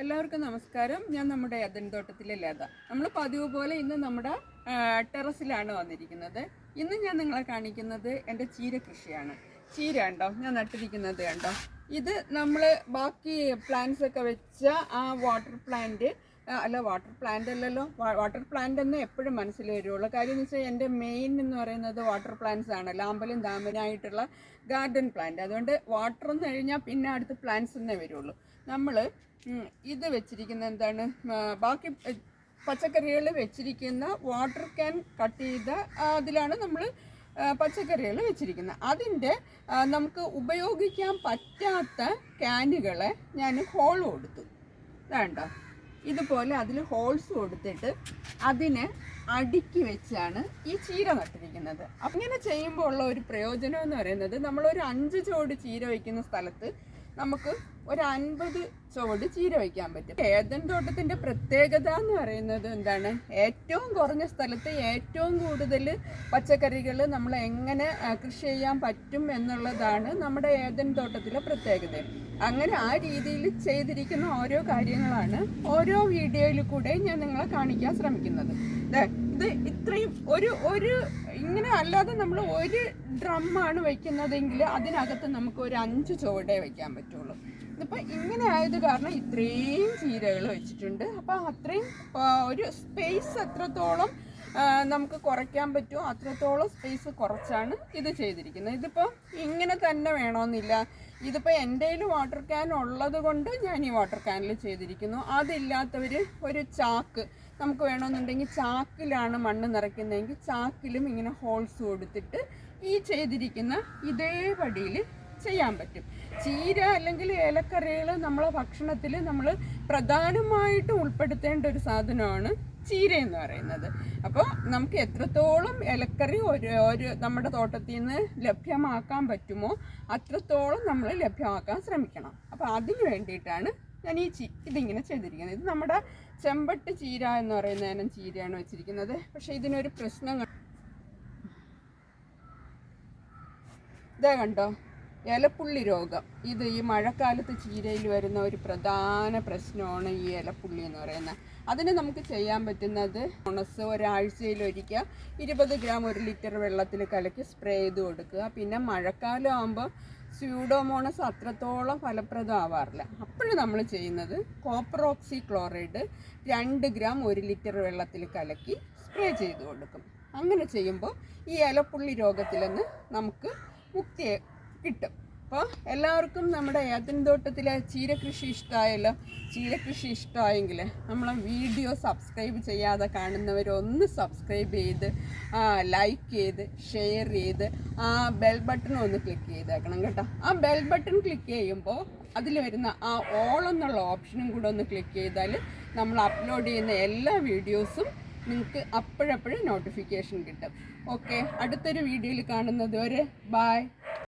എല്ലാവർക്കും നമസ്കാരം. ഞാൻ നമ്മുടെ തോട്ടത്തിലെ ലത. നമ്മൾ പതിവ് പോലെ ഇന്ന് നമ്മുടെ ടെറസിലാണ് വന്നിരിക്കുന്നത്. ഇന്ന് ഞാൻ നിങ്ങളെ കാണിക്കുന്നത് എന്റെ ചീര കൃഷിയാണ്. ചീര കണ്ടോ? ഞാൻ നട്ടിരിക്കുന്നത് കണ്ടോ? ഇത് നമ്മൾ ബാക്കി പ്ലാന്റ്സ് ഒക്കെ വെച്ച ആ വാട്ടർ പ്ലാന്റ് അല്ല വാട്ടർ പ്ലാന്റ് അല്ലല്ലോ. വാട്ടർ പ്ലാന്റ് എന്ന് എപ്പോഴും മനസ്സിൽ വരുള്ളൂ. കാര്യം എന്ന് വെച്ചാൽ എന്റെ മെയിൻ എന്ന് പറയുന്നത് വാട്ടർ പ്ലാന്റ്സ് ആണ്. ലാമ്പലും ദാമ്പനായിട്ടുള്ള ഗാർഡൻ പ്ലാന്റ് അതുകൊണ്ട് വാട്ടർ എന്ന് കഴിഞ്ഞാൽ പിന്നെ അടുത്ത് പ്ലാന്റ്സ് എന്നേ വരുള്ളൂ. നമ്മൾ ഇത് വെച്ചിരിക്കുന്ന എന്താണ് ബാക്കി പച്ചക്കറികൾ വെച്ചിരിക്കുന്ന വാട്ടർ ക്യാൻ കട്ട് ചെയ്ത അതിലാണ് നമ്മൾ പച്ചക്കറികൾ വെച്ചിരിക്കുന്നത്. അതിന്റെ നമുക്ക് ഉപയോഗിക്കാൻ പറ്റാത്ത ക്യാനുകളെ ഞാൻ ഹോൾ കൊടുത്തു. വേണ്ട ഇതുപോലെ അതിൽ ഹോൾസ് കൊടുത്തിട്ട് അതിനെ അടുക്കി വെച്ചാണ് ഈ ചീര നട്ടിരിക്കുന്നത്. അങ്ങനെ ചെയ്യുമ്പോൾ ഉള്ള ഒരു പ്രയോജനം എന്ന് പറയുന്നത് നമ്മളൊരു അഞ്ച് ചോട് ചീര വയ്ക്കുന്ന സ്ഥലത്ത് നമുക്ക് ഒരു അൻപത് ചുവട് ചീര വയ്ക്കാൻ പറ്റും. ഏതൻ തോട്ടത്തിന്റെ പ്രത്യേകത എന്ന് പറയുന്നത് എന്താണ്? ഏറ്റവും കുറഞ്ഞ സ്ഥലത്ത് ഏറ്റവും കൂടുതൽ പച്ചക്കറികൾ നമ്മൾ എങ്ങനെ കൃഷി ചെയ്യാൻ പറ്റും എന്നുള്ളതാണ് നമ്മുടെ ഏതൻ തോട്ടത്തിലെ പ്രത്യേകത. അങ്ങനെ ആ രീതിയിൽ ചെയ്തിരിക്കുന്ന ഓരോ കാര്യങ്ങളാണ് ഓരോ വീഡിയോയിൽ കൂടെ ഞാൻ നിങ്ങളെ കാണിക്കാൻ ശ്രമിക്കുന്നത്. ഇത് ഇത്രയും ഒരു ഒരു ഇങ്ങനെ അല്ലാതെ നമ്മൾ ഒരു ഡ്രമ്മാണ് വെക്കുന്നതെങ്കിൽ അതിനകത്ത് നമുക്ക് ഒരു അഞ്ച് ചുവടേ വെക്കാൻ പറ്റുള്ളൂ. ഇതിപ്പോൾ ഇങ്ങനെ ആയത് കാരണം ഇത്രയും ചീരകൾ വെച്ചിട്ടുണ്ട്. അപ്പോൾ അത്രയും ഒരു സ്പേസ് എത്രത്തോളം നമുക്ക് കുറയ്ക്കാൻ പറ്റുമോ അത്രത്തോളം സ്പേസ് കുറച്ചാണ് ഇത് ചെയ്തിരിക്കുന്നത്. ഇതിപ്പോൾ ഇങ്ങനെ തന്നെ വേണമെന്നില്ല ഇതിപ്പോൾ എന്റെ കയ്യിൽ വാട്ടർ ക്യാൻ ഉള്ളത് കൊണ്ട് ഞാൻ ഈ വാട്ടർ ക്യാനിൽ ചെയ്തിരിക്കുന്നു. അതില്ലാത്തവർ ഒരു ചാക്ക് നമുക്ക് വേണമെന്നുണ്ടെങ്കിൽ ചാക്കിലാണ് മണ്ണ് നിറയ്ക്കുന്നതെങ്കിൽ ചാക്കിലും ഇങ്ങനെ ഹോൾസ് കൊടുത്തിട്ട് ഈ ചെയ്തിരിക്കുന്ന ഇതേ പടിയിൽ ചെയ്യാൻ പറ്റും. ചീര അല്ലെങ്കിൽ ഏലക്കറികൾ നമ്മളെ ഭക്ഷണത്തിൽ നമ്മൾ പ്രധാനമായിട്ടും ഉൾപ്പെടുത്തേണ്ട ഒരു സാധനമാണ് ചീര എന്ന് പറയുന്നത്. അപ്പോൾ നമുക്ക് എത്രത്തോളം ഇലക്കറി ഒരു ഒരു നമ്മുടെ തോട്ടത്തിൽ നിന്ന് ലഭ്യമാക്കാൻ പറ്റുമോ അത്രത്തോളം നമ്മൾ ലഭ്യമാക്കാൻ ശ്രമിക്കണം. അപ്പോൾ അതിന് വേണ്ടിയിട്ടാണ് ഞാൻ ഈ ചീ ഇതിങ്ങനെ ചെയ്തിരിക്കുന്നത്. ഇത് നമ്മുടെ ചെമ്പട്ട് ചീര എന്ന് പറയുന്ന ഇനം ചീരയാണ് വെച്ചിരിക്കുന്നത്. പക്ഷേ ഇതിനൊരു പ്രശ്നം ഇതേ കണ്ടോ? ഇലപ്പുള്ളി രോഗം ഇത് ഈ മഴക്കാലത്ത് ചീരയിൽ വരുന്ന ഒരു പ്രധാന പ്രശ്നമാണ് ഈ ഇലപ്പുള്ളി എന്ന് പറയുന്നത്. അതിന് നമുക്ക് ചെയ്യാൻ പറ്റുന്നത് ഉണസ് ഒരാഴ്ചയിൽ ഒരിക്കൽ ഇരുപത് ഗ്രാം ഒരു ലിറ്റർ വെള്ളത്തിൽ കലക്കി സ്പ്രേ ചെയ്ത് കൊടുക്കുക. പിന്നെ മഴക്കാലം ആകുമ്പോൾ സ്യൂഡോമോണസ് അത്രത്തോളം ഫലപ്രദമാവാറില്ല. അപ്പോഴും നമ്മൾ ചെയ്യുന്നത് കോപ്പർ ഓക്സി ക്ലോറൈഡ് രണ്ട് ഗ്രാം ഒരു ലിറ്റർ വെള്ളത്തിൽ കലക്കി സ്പ്രേ ചെയ്ത് കൊടുക്കും. അങ്ങനെ ചെയ്യുമ്പോൾ ഈ ഇലപ്പുള്ളി രോഗത്തിൽ നിന്ന് നമുക്ക് മുക്തി കിട്ടും. അപ്പോൾ എല്ലാവർക്കും നമ്മുടെ ഏത്തൻതോട്ടത്തിലെ ചീരകൃഷി ഇഷ്ടമായല്ലോ? ചീരകൃഷി ഇഷ്ടമായെങ്കിൽ നമ്മളെ വീഡിയോ സബ്സ്ക്രൈബ് ചെയ്യാതെ കാണുന്നവരൊന്ന് സബ്സ്ക്രൈബ് ചെയ്ത് ലൈക്ക് ചെയ്ത് ഷെയർ ചെയ്ത് ആ ബെൽ ബട്ടൺ ഒന്ന് ക്ലിക്ക് ചെയ്തേക്കണം കേട്ടോ. ആ ബെൽ ബട്ടൺ ക്ലിക്ക് ചെയ്യുമ്പോൾ അതിൽ വരുന്ന ആ ഓൾ എന്നുള്ള ഓപ്ഷനും കൂടെ ഒന്ന് ക്ലിക്ക് ചെയ്താൽ നമ്മൾ അപ്ലോഡ് ചെയ്യുന്ന എല്ലാ വീഡിയോസും നിങ്ങൾക്ക് അപ്പോഴപ്പോഴും നോട്ടിഫിക്കേഷൻ കിട്ടും. ഓക്കെ അടുത്തൊരു വീഡിയോയിൽ കാണുന്നത് വരെ ബായ്